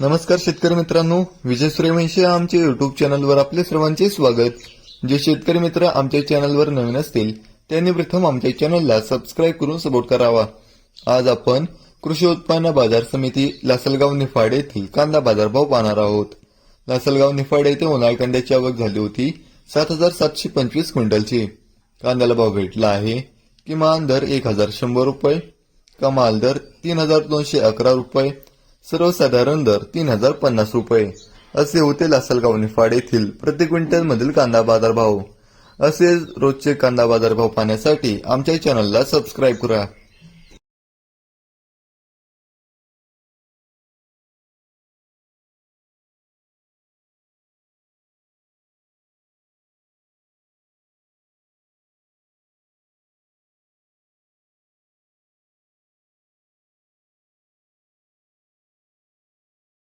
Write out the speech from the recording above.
नमस्कार शेतकरी मित्रांनो विजय सूर्यवंशी या आमच्या युट्यूब चॅनलवर आपले सर्वांचे स्वागत. जे शेतकरी मित्र आमच्या चॅनलवर नवीन असतील त्यांनी प्रथम आमच्या चॅनलला सबस्क्राईब करून सपोर्ट करावा. आज आपण कृषी उत्पन्न बाजार समिती लासलगाव निफाड येथील कांदा बाजारभाव पाहणार आहोत. लासलगाव निफाड येथे उन्हाळ कांद्याची आवक झाली होती सात हजार सातशे पंचवीस क्विंटलची. कांद्याला भाव भेटला आहे किमान दर एक हजार शंभर रुपये कमाल दर तीन हजार दोनशे अकरा रुपये सर्वसाधारण दर तीन हजार पन्नास रुपये. असे होते लासलगाव निफाड येथील प्रति क्विंटल मधील कांदा बाजारभाव. असे रोजचे कांदा बाजारभाव पाहण्यासाठी आमच्या चॅनलला सबस्क्राईब करा.